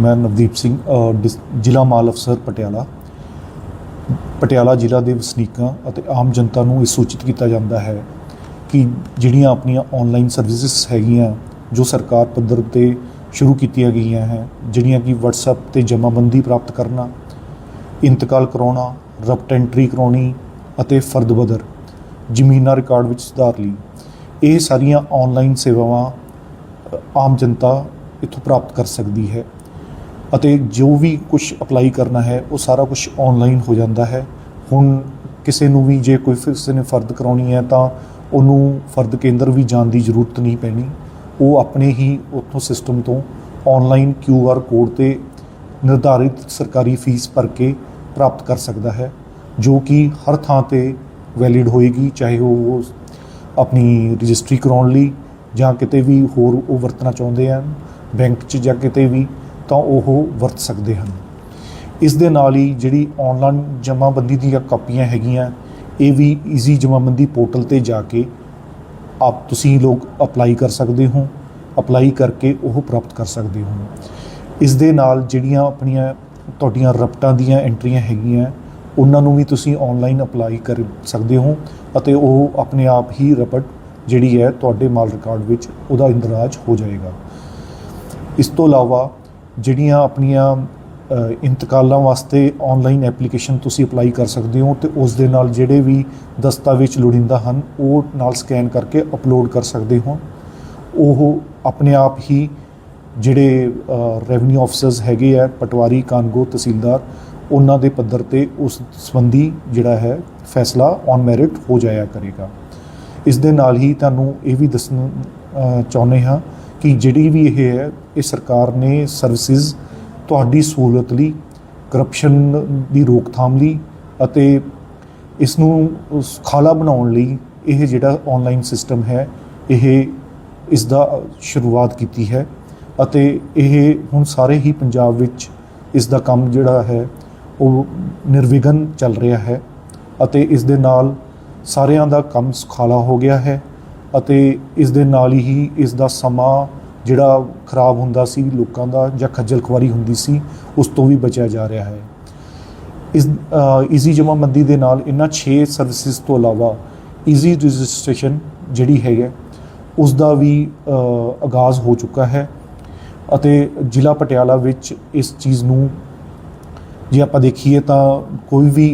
ਮੈਂ ਨਵਦੀਪ ਸਿੰਘ ਡਿਸ- ਜ਼ਿਲ੍ਹਾ ਮਾਲ ਅਫਸਰ ਪਟਿਆਲਾ। ਪਟਿਆਲਾ ਜ਼ਿਲ੍ਹਾ ਦੇ ਵਸਨੀਕਾਂ ਅਤੇ ਆਮ ਜਨਤਾ ਨੂੰ ਇਹ ਸੂਚਿਤ ਕੀਤਾ ਜਾਂਦਾ ਹੈ ਕਿ ਜਿਹੜੀਆਂ ਆਪਣੀਆਂ ਆਨਲਾਈਨ ਸਰਵਿਸਿਜ਼ ਹੈਗੀਆਂ ਜੋ ਸਰਕਾਰ ਪੱਧਰ ਤੇ ਸ਼ੁਰੂ ਕੀਤੀਆਂ ਗਈਆਂ ਹੈ ਜਿਹੜੀਆਂ ਕਿ WhatsApp ਤੇ ਜਮ੍ਹਾਂਬੰਦੀ ਪ੍ਰਾਪਤ ਕਰਨਾ ਇੰਤਕਾਲ ਕਰਾਉਣਾ ਰਪਟ ਐਂਟਰੀ ਕਰਾਉਣੀ ਅਤੇ ਫਰਦ ਬਦਰ ਜ਼ਮੀਨਾਂ ਰਿਕਾਰਡ ਵਿੱਚ ਸੁਧਾਰ ਲਈ ਇਹ ਸਾਰੀਆਂ ਆਨਲਾਈਨ ਸੇਵਾਵਾਂ ਅ, ਆਮ ਜਨਤਾ ਇੱਥੋਂ ਪ੍ਰਾਪਤ ਕਰ ਸਕਦੀ ਹੈ। ਅਤੇ ਜੋ ਵੀ ਕੁਝ ਅਪਲਾਈ ਕਰਨਾ ਹੈ, ਉਹ ਸਾਰਾ ਕੁਝ ਆਨਲਾਈਨ ਹੋ ਜਾਂਦਾ ਹੈ। ਹੁਣ ਕਿਸੇ ਨੂੰ ਵੀ ਜੇ ਕੋਈ ਕਿਸੇ ਨੇ ਫਰਦ ਕਰਾਉਣੀ ਹੈ, ਤਾਂ ਉਹਨੂੰ ਫਰਦ ਕੇਂਦਰ ਵੀ ਜਾਣ ਦੀ ਜ਼ਰੂਰਤ ਨਹੀਂ ਪੈਣੀ। ਉਹ ਆਪਣੇ ਹੀ ਉੱਥੋਂ ਸਿਸਟਮ ਤੋਂ ਆਨਲਾਈਨ ਕਿਊ ਆਰ ਕੋਡ ਤੇ ਨਿਰਧਾਰਿਤ ਸਰਕਾਰੀ ਫੀਸ ਭਰ ਕੇ ਪ੍ਰਾਪਤ ਕਰ ਸਕਦਾ ਹੈ, ਜੋ ਕਿ ਹਰ ਥਾਂ ਤੇ ਵੈਲਿਡ ਹੋਏਗੀ, ਚਾਹੇ ਉਹ ਆਪਣੀ ਰਜਿਸਟਰੀ ਕਰਾਉਣ ਲਈ ਜਾਂ ਕਿਤੇ ਵੀ ਹੋਰ ਉਹ ਵਰਤਣਾ ਚਾਹੁੰਦੇ ਹਨ ਬੈਂਕ 'ਚ ਜਾਂ ਕਿਤੇ ਵੀ। ਤਾਂ ਉਹ ਵਰਤ ਸਕਦੇ ਹਨ। ਇਸ ਦੇ ਨਾਲ ਹੀ ਜਿਹੜੀ ਆਨਲਾਈਨ ਜਮ੍ਹਾਂਬੰਦੀ ਦੀਆਂ ਕਾਪੀਆਂ ਹੈਗੀਆਂ, ਇਹ ਵੀ ਈਜ਼ੀ ਜਮ੍ਹਾਂਬੰਦੀ ਪੋਰਟਲ ਤੇ ਜਾ ਕੇ ਆਪ ਤੁਸੀਂ ਲੋਕ ਅਪਲਾਈ ਕਰ ਸਕਦੇ ਹੋ ਅਪਲਾਈ ਕਰਕੇ ਉਹ ਪ੍ਰਾਪਤ ਕਰ ਸਕਦੇ ਹੋ। ਇਸ ਦੇ ਨਾਲ ਜਿਹੜੀਆਂ ਆਪਣੀਆਂ ਤੁਹਾਡੀਆਂ ਰਪਟਾਂ ਦੀਆਂ ਐਂਟਰੀਆਂ ਹੈਗੀਆਂ, ਉਹਨਾਂ ਨੂੰ ਵੀ ਤੁਸੀਂ ਆਨਲਾਈਨ ਅਪਲਾਈ ਕਰ ਸਕਦੇ ਹੋ ਅਤੇ ਉਹ ਆਪਣੇ ਆਪ ਹੀ ਰਪਟ ਜਿਹੜੀ ਹੈ ਤੁਹਾਡੇ ਮਾਲ ਰਿਕਾਰਡ ਵਿੱਚ ਉਹਦਾ ਇੰਦਰਾਜ ਹੋ ਜਾਏਗਾ। ਇਸ ਤੋਂ ਇਲਾਵਾ ਜਿਹੜੀਆਂ ਆਪਣੀਆਂ ਇੰਤਕਾਲਾਂ ਵਾਸਤੇ ਆਨਲਾਈਨ ਐਪਲੀਕੇਸ਼ਨ ਤੁਸੀਂ ਅਪਲਾਈ ਕਰ ਸਕਦੇ ਹੋ ਤੇ ਉਸ ਦੇ ਨਾਲ ਜਿਹੜੇ ਵੀ ਦਸਤਾਵੇਜ਼ ਲੋੜੀਂਦਾ ਹਨ, ਉਹ ਨਾਲ ਸਕੈਨ ਕਰਕੇ ਅਪਲੋਡ ਕਰ ਸਕਦੇ ਹੋ। ਉਹ ਆਪਣੇ ਆਪ ਹੀ ਜਿਹੜੇ ਰੈਵਨਿਊ ਆਫਸਰਸ ਹੈਗੇ ਆ, ਪਟਵਾਰੀ, ਕਾਨਗੋ ਤਹਿਸੀਲਦਾਰ, ਉਹਨਾਂ ਦੇ ਪੱਧਰ ਤੇ ਉਸ ਸੰਬੰਧੀ ਜਿਹੜਾ ਹੈ ਫੈਸਲਾ ਔਨ ਮੈਰਿਟ ਹੋ ਜਾਇਆ ਕਰੇਗਾ। ਇਸ ਦੇ ਨਾਲ ਹੀ ਤੁਹਾਨੂੰ ਇਹ ਵੀ ਦੱਸਣ ਚਾਹੁੰਦੇ ਹਾਂ ਕਿ ਜਿਹੜੀ ਵੀ ਇਹ ਹੈ, ਇਹ ਸਰਕਾਰ ਨੇ ਸਰਵਿਸਿਜ਼ ਤੁਹਾਡੀ ਸਹੂਲਤ ਲਈ ਕਰਪਸ਼ਨ ਦੀ ਰੋਕਥਾਮ ਲਈ ਅਤੇ ਇਸ ਨੂੰ ਸੁਖਾਲਾ ਬਣਾਉਣ ਲਈ ਇਹ ਜਿਹੜਾ ਆਨਲਾਈਨ ਸਿਸਟਮ ਹੈ, ਇਹ ਇਸ ਦਾ ਸ਼ੁਰੂਆਤ ਕੀਤੀ ਹੈ ਅਤੇ ਇਹ ਹੁਣ ਸਾਰੇ ਹੀ ਪੰਜਾਬ ਵਿੱਚ ਇਸ ਦਾ ਕੰਮ ਜਿਹੜਾ ਹੈ, ਉਹ ਨਿਰਵਿਘਨ ਚੱਲ ਰਿਹਾ ਹੈ ਅਤੇ ਇਸ ਦੇ ਨਾਲ ਸਾਰਿਆਂ ਦਾ ਕੰਮ ਸੁਖਾਲਾ ਹੋ ਗਿਆ ਹੈ। ਅਤੇ ਇਸ ਦੇ ਨਾਲ ਹੀ ਇਸ ਦਾ ਸਮਾਂ ਜਿਹੜਾ ਖਰਾਬ ਹੁੰਦਾ ਸੀ ਲੋਕਾਂ ਦਾ ਜਾਂ ਖੱਜਲ ਖੁਆਰੀ ਹੁੰਦੀ ਸੀ, ਉਸ ਤੋਂ ਵੀ ਬਚਿਆ ਜਾ ਰਿਹਾ ਹੈ। ਇਸ ਈਜ਼ੀ ਜਮ੍ਹਾਂਬੰਦੀ ਦੇ ਨਾਲ ਇਹਨਾਂ 6 ਸਰਵਿਸਿਜ਼ ਤੋਂ ਇਲਾਵਾ ਈਜ਼ੀ ਰਜਿਸਟ੍ਰੇਸ਼ਨ ਜਿਹੜੀ ਹੈਗਾ ਉਸ ਦਾ ਵੀ ਆਗਾਜ਼ ਹੋ ਚੁੱਕਾ ਹੈ ਅਤੇ ਜ਼ਿਲ੍ਹਾ ਪਟਿਆਲਾ ਵਿੱਚ ਇਸ ਚੀਜ਼ ਨੂੰ ਜੇ ਆਪਾਂ ਦੇਖੀਏ ਤਾਂ ਕੋਈ ਵੀ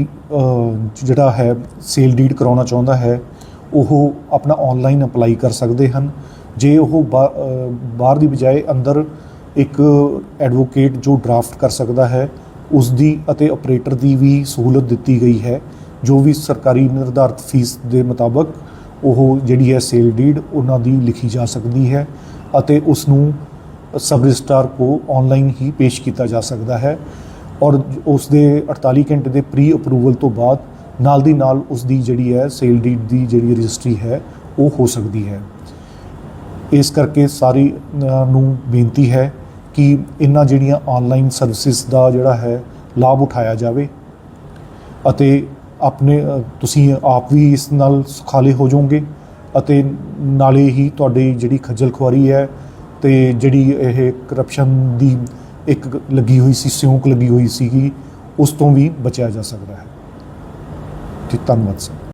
ਜਿਹੜਾ ਹੈ ਸੇਲ ਡੀਡ ਕਰਾਉਣਾ ਚਾਹੁੰਦਾ ਹੈ ਉਹ ਆਪਣਾ ਆਨਲਾਈਨ ਅਪਲਾਈ ਕਰ ਸਕਦੇ ਹਨ। ਜੇ ਉਹ ਬਾ- ਬਾਹਰ ਦੀ ਬਜਾਏ ਅੰਦਰ ਇੱਕ ਐਡਵੋਕੇਟ ਜੋ ਡਰਾਫਟ ਕਰ ਸਕਦਾ ਹੈ ਉਸ ਦੀ ਅਤੇ ਆਪਰੇਟਰ ਦੀ ਵੀ ਸਹੂਲਤ ਦਿੱਤੀ ਗਈ ਹੈ, ਜੋ ਵੀ ਸਰਕਾਰੀ ਨਿਰਧਾਰਤ ਫੀਸ ਦੇ ਮੁਤਾਬਕ ਉਹ ਜਿਹੜੀ ਹੈ ਸੇਲ ਡੀਡ ਉਹਨਾਂ ਦੀ ਲਿਖੀ ਜਾ ਸਕਦੀ ਹੈ ਅਤੇ ਉਸ ਨੂੰ ਸਬ ਰਜਿਸਟਰ ਕੋ ਆਨਲਾਈਨ ਹੀ ਪੇਸ਼ ਕੀਤਾ ਜਾ ਸਕਦਾ ਹੈ। ਔਰ ਉਸ ਦੇ 48 ਘੰਟੇ ਦੇ ਪ੍ਰੀ ਅਪਰੂਵਲ ਤੋਂ ਬਾਅਦ ਨਾਲ ਦੀ ਨਾਲ ਉਸ ਦੀ ਜਿਹੜੀ ਹੈ ਸੇਲ ਡੀਡ ਦੀ ਜਿਹੜੀ ਰਜਿਸਟਰੀ ਹੈ, ਉਹ ਹੋ ਸਕਦੀ ਹੈ। ਇਸ ਕਰਕੇ ਸਾਰੀ ਨੂੰ ਬੇਨਤੀ ਹੈ ਕਿ ਇਹਨਾਂ ਜਿਹੜੀਆਂ ਆਨਲਾਈਨ ਸਰਵਿਸਿਜ਼ ਦਾ ਜਿਹੜਾ ਹੈ, ਲਾਭ ਉਠਾਇਆ ਜਾਵੇ ਅਤੇ ਆਪਣੇ ਤੁਸੀਂ ਆਪ ਵੀ ਇਸ ਨਾਲ ਸੁਖਾਲੇ ਹੋ ਜਾਓਗੇ ਅਤੇ ਨਾਲੇ ਹੀ ਤੁਹਾਡੀ ਜਿਹੜੀ ਖੱਜਲ ਖੁਆਰੀ ਹੈ ਤੇ ਜਿਹੜੀ ਇਹ ਕਰਪਸ਼ਨ ਦੀ ਇੱਕ ਲੱਗੀ ਹੋਈ ਸੀ, ਸਿਉਂਕ ਲੱਗੀ ਹੋਈ ਸੀਗੀ, ਉਸ ਤੋਂ ਵੀ ਬਚਿਆ ਜਾ ਸਕਦਾ ਹੈ। ਜੀ ਧੰਨਵਾਦ ਸਰ